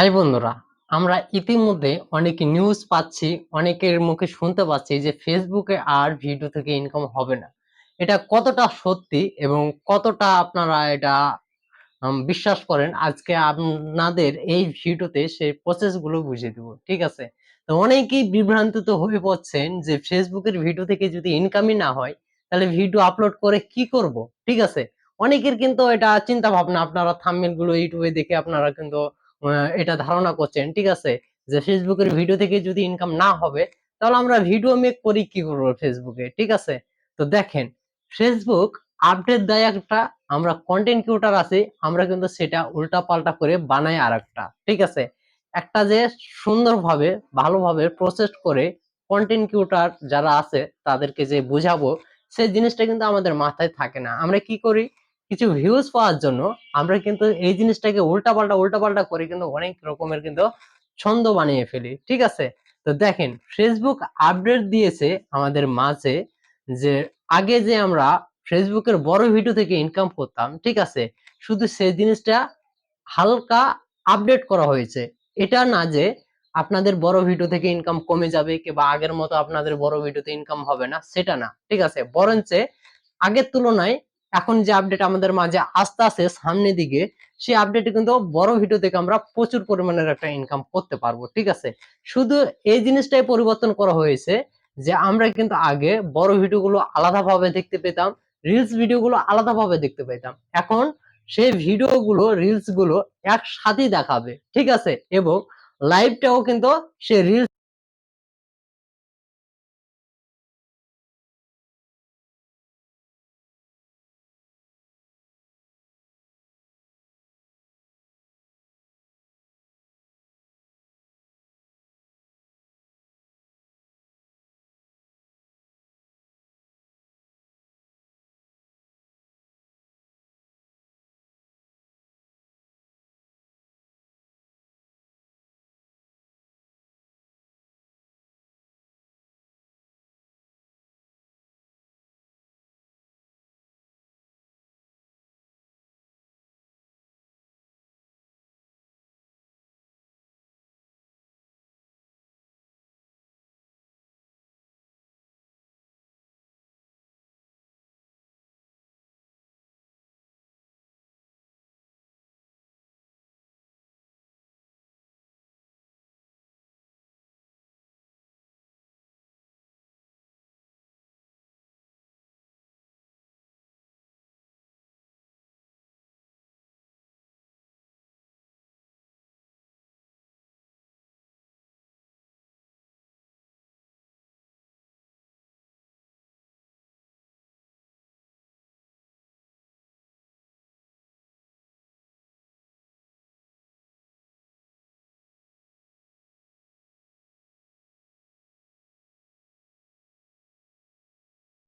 High বন্ধুরা, আমরা ইতিমধ্যে অনেক নিউজ পাচ্ছি, অনেকের মুখে শুনতে পাচ্ছি যে ফেসবুকে আর ভিডিও থেকে ইনকাম হবে না। এটা কতটা সত্যি এবং কতটা আপনারা এটা বিশ্বাস করেন? আজকে আপনাদের এই ভিডিওতে সেই প্রসেসগুলো বুঝিয়ে দেবো, ঠিক আছে? তো অনেকেই বিভ্রান্তিত হয়ে পড়ছেন যে ফেসবুকের ভিডিও থেকে যদি ইনকামই না হয়, তাহলে ভিডিও আপলোড করে কি করব? ঠিক আছে? অনেকের কিন্তু এটা চিন্তা ভাবনা আপনারা থাম্বনেলগুলো ইউটিউবে দেখে আপনারা কিন্তু এটা ধারণা করছেন, ঠিক আছে? যে ফেসবুকের ভিডিও থেকে যদি ইনকাম না হবে, তাহলে আমরা ভিডিও মেক করি কি করব ফেসবুকে ঠিক আছে? তো দেখেন ফেসবুক আপডেট দেয় একটা, আমরা কন্টেন্ট ক্রিয়েটার আছি, আমরা কিন্তু সেটা উল্টা পাল্টা করে বানাই আর একটা ঠিক আছে? একটা যে সুন্দরভাবে, ভালোভাবে প্রসেস করে কন্টেন্ট ক্রিয়েটার যারা আছে, তাদেরকে যে বুঝাবো, সেই জিনিসটা কিন্তু আমাদের মাথায় থাকে না। আমরা কি করি? কিছু ভিউজ পাওয়ার জন্য আমরা কিন্তু এই জিনিসটাকে উল্টা পাল্টা উল্টা পাল্টা করে কিন্তু অনেক রকমের কিন্তু ছন্দ বানিয়ে ফেলি, ঠিক আছে? তো দেখেন ফেসবুক আপডেট দিয়েছে আমাদের মাঝে যে আগে যে আমরা ফেসবুকের বড় ভিডিও থেকে ইনকাম করতাম, ঠিক আছে? শুধু সেই জিনিসটা হালকা আপডেট করা হয়েছে। এটা না যে আপনাদের বড় ভিডিও থেকে ইনকাম কমে যাবে কিংবা আগের মতো আপনাদের বড় ভিডিওতে ইনকাম হবে না, সেটা না, ঠিক আছে? বরঞ্চ আগের তুলনায় এখন যে আপডেট আমাদের মাঝে আস্তে আস্তে সামনের দিকে, সেই আপডেটে কিন্তু বড় ভিডিও থেকে আমরা প্রচুর পরিমাণের একটা ইনকাম করতে পারব, ঠিক আছে? শুধু এই জিনিসটাই পরিবর্তন করা হয়েছে যে আমরা কিন্তু আগে বড় ভিডিওগুলো আলাদাভাবে দেখতে পেতাম রিলস ভিডিওগুলো আলাদাভাবে দেখতে পেতাম। এখন সেই ভিডিওগুলো রিলসগুলো একসাথেই দেখাবে, ঠিক আছে? এবং লাইভটাও কিন্তু সে রিলস